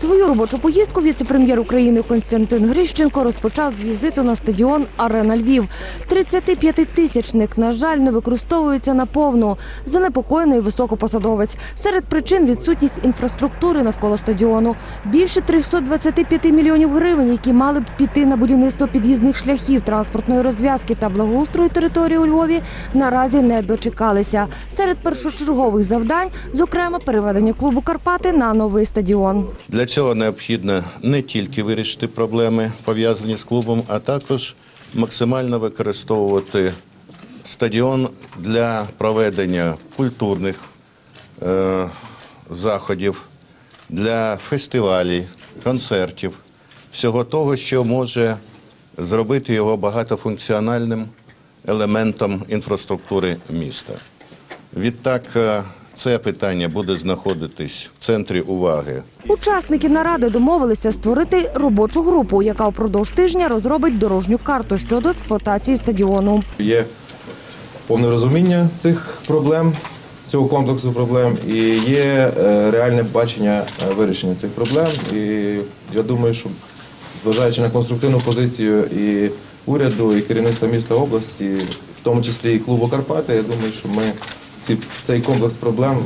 Свою робочу поїздку віце-прем'єр України Константин Грищенко розпочав з візиту на стадіон Арена Львів. 35-тисячник, на жаль, не використовується наповну. Занепокоєний високопосадовець. Серед причин відсутність інфраструктури навколо стадіону. Більше 325 мільйонів гривень, які мали б піти на будівництво під'їзних шляхів, транспортної розв'язки та благоустрою території у Львові, наразі не дочекалися. Серед першочергових завдань, зокрема, переведення клубу Карпати на новий стадіон. Для цього необхідно не тільки вирішити проблеми, пов'язані з клубом, а також максимально використовувати стадіон для проведення культурних е, заходів, для фестивалів, концертів, всього того, що може зробити його багатофункціональним елементом інфраструктури міста. Відтак, е, це питання буде знаходитись в центрі уваги Учасники наради домовилися створити робочу групу, яка впродовж тижня розробить дорожню карту щодо експлуатації стадіону. Є повне розуміння цих проблем, цього комплексу проблем, і є е, реальне бачення е, вирішення цих проблем. І я думаю, що зважаючи на конструктивну позицію і уряду, і керівництва міста області, в тому числі і клубу Карпати, я думаю, що ми ці, цей комплекс проблем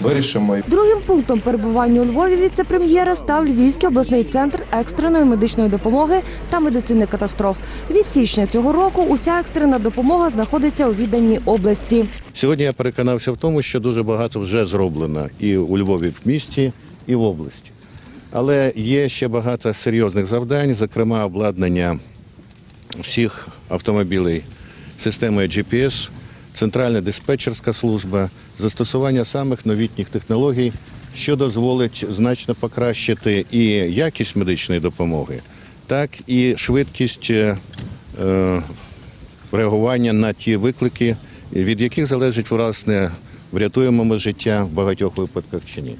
вирішимо. Другим пунктом перебування у Львові віце-прем'єра став Львівський обласний центр екстреної медичної допомоги та медицини катастроф. Від січня цього року уся екстрена допомога знаходиться у відданій області. Сьогодні я переконався в тому, що дуже багато вже зроблено і у Львові в місті, і в області. Але є ще багато серйозних завдань, зокрема обладнання всіх автомобілів системою GPS, центральна диспетчерська служба, застосування самих новітніх технологій, що дозволить значно покращити і якість медичної допомоги, так і швидкість е, е, реагування на ті виклики, від яких залежить власне, врятуємо ми життя в багатьох випадках чи ні.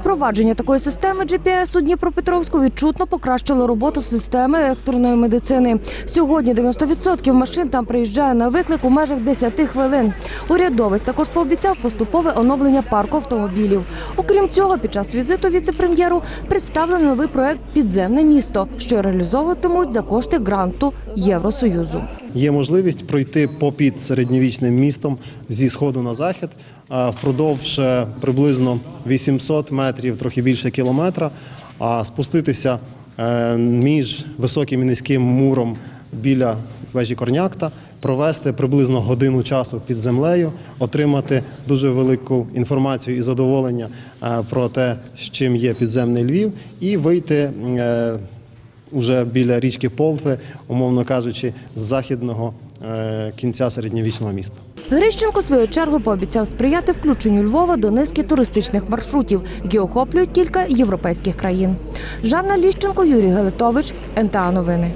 Впровадження такої системи GPS у Дніпропетровську відчутно покращило роботу системи екстреної медицини. Сьогодні 90% машин там приїжджає на виклик у межах 10 хвилин. Урядовець також пообіцяв поступове оновлення парку автомобілів. Окрім цього, під час візиту віце-прем'єру представлений новий проект Підземне місто, що реалізовуватимуть за кошти гранту Євросоюзу. Є можливість пройти попід середньовічним містом зі сходу на захід впродовж е, приблизно 800 метрів, трохи більше кілометра, а спуститися е, між високим і низьким муром біля вежі Корнякта, провести приблизно годину часу під землею, отримати дуже велику інформацію і задоволення е, про те, з чим є підземний Львів, і вийти. Е, уже біля річки Полтви, умовно кажучи, з західного е, кінця середньовічного міста. Грищенко свою чергу пообіцяв сприяти включенню Львова до низки туристичних маршрутів, які охоплюють кілька європейських країн. Жанна Ліщенко, Юрій Галитович, НТА Новини.